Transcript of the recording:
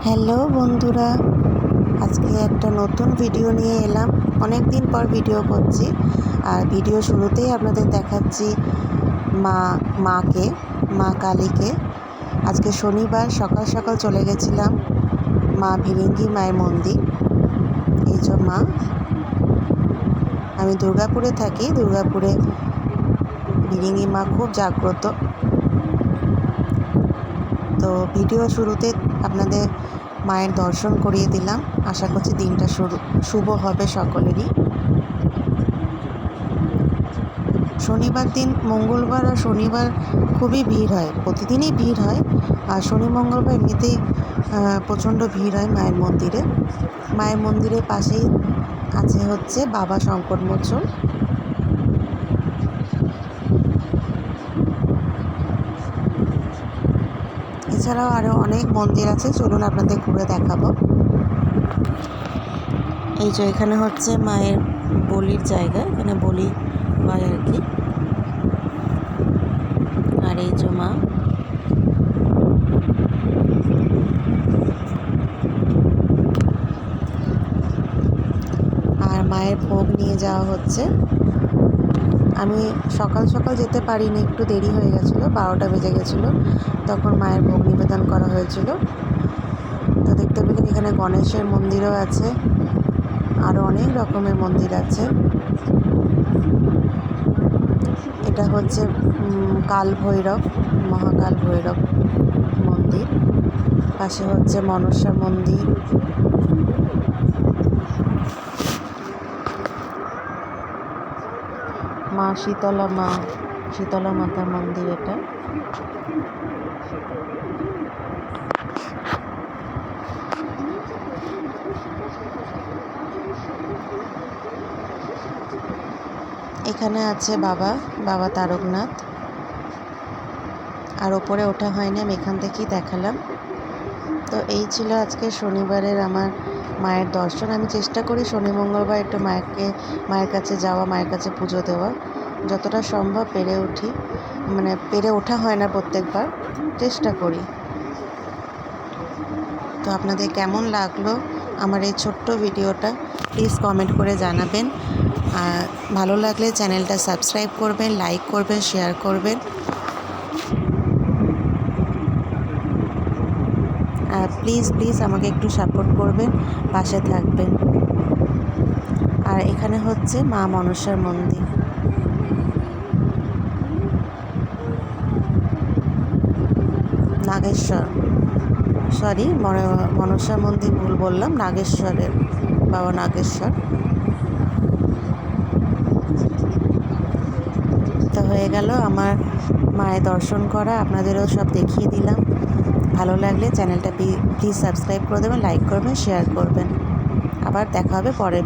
Hello বন্ধুরা, আজকে একটা নতুন ভিডিও নিয়ে এলাম। অনেক দিন পর ভিডিও করছি, আর ভিডিও শুরুতেই আপনাদের দেখাচ্ছি মা, মাকে, মা কালীকে। আজকে শনিবার, সকাল সকাল চলে গেছিলাম মা ভিরিঙ্গি মায়ের মন্দির। এই যে মা, আমি দুর্গাপুরে থাকি, দুর্গাপুরে ভিরিঙ্গি মা খুব জাগ্রত। তো ভিডিও শুরুতে আপনাদের মায়ের দর্শন করিয়ে দিলাম। আশা করছি দিনটা শুরু, শুভ হবে সকলেরই। শনিবার দিন মঙ্গলবার আর শনিবার খুবই ভিড় হয়, প্রতিদিনই ভিড় হয়। আর শনি, মঙ্গলবার এমনিতেই প্রচণ্ড ভিড় হয় মায়ের মন্দিরে। মায়ের মন্দিরের পাশেই আছে হচ্ছে বাবা সংকটমোচন এছাড়াও আরও অনেক মন্দির আছে, চলুন আপনাদের ঘুরে দেখাবো। এই যে এখানে হচ্ছে মায়ের বলির জায়গা, এখানে বলি হয় আর কি। আর এই যে মা। আর মায়ের ভোগ নিয়ে যাওয়া হচ্ছে। আমি সকাল সকাল যেতে পারিনি, একটু দেরি হয়ে গেছিল, বারোটা বেজে গেছিল। তখন মায়ের ভোগ নিবেদন করা হয়েছিল। তো দেখতে পেলেন এখানে গণেশের মন্দিরও আছে আরও অনেক রকমের মন্দির আছে। এটা হচ্ছে কাল ভৈরব মহাকাল ভৈরব মন্দির। পাশে হচ্ছে মনসা মন্দির। মা শীতলা মা, শীতলা মাতার মন্দির এটা। এখানে আছে বাবা বাবা তারকনাথ। আর ওপরে ওঠা হয়নি, আমি এখান থেকেই দেখালাম। তো এই ছিল আজকে শনিবারের আমার মায়ের দর্শন। আমি চেষ্টা করি শনি, মঙ্গলবার একটু মায়েরকে, মায়ের কাছে যাওয়া, মায়ের কাছে পুজো দেওয়া। যতটা সম্ভব পেরে উঠি। মানে পেরে ওঠা হয় না প্রত্যেকবার। চেষ্টা করি। তো আপনাদের কেমন লাগল আমার এই ছোট্ট ভিডিওটা? প্লিজ কমেন্ট করে জানাবেন। আর ভালো লাগলে চ্যানেলটা সাবস্ক্রাইব করবেন, লাইক করবেন, শেয়ার করবেন। আর প্লিজ প্লিজ আমাকে একটু সাপোর্ট করবেন, পাশে থাকবেন। আর এখানে হচ্ছে মা মনসার মন্দির। নাগেশ্বর। সরি মনসা মন্দির ভুল বললাম, নাগেশ্বরের। বাবা নাগেশ্বর। তো হয়ে গেল আমার মায়ের দর্শন করা, আপনাদেরও সব দেখিয়ে দিলাম। ভালো লাগলে চ্যানেলটা প্লিজ সাবস্ক্রাইব করে দেবেন লাইক করবেন শেয়ার করবেন। আবার দেখা হবে পরের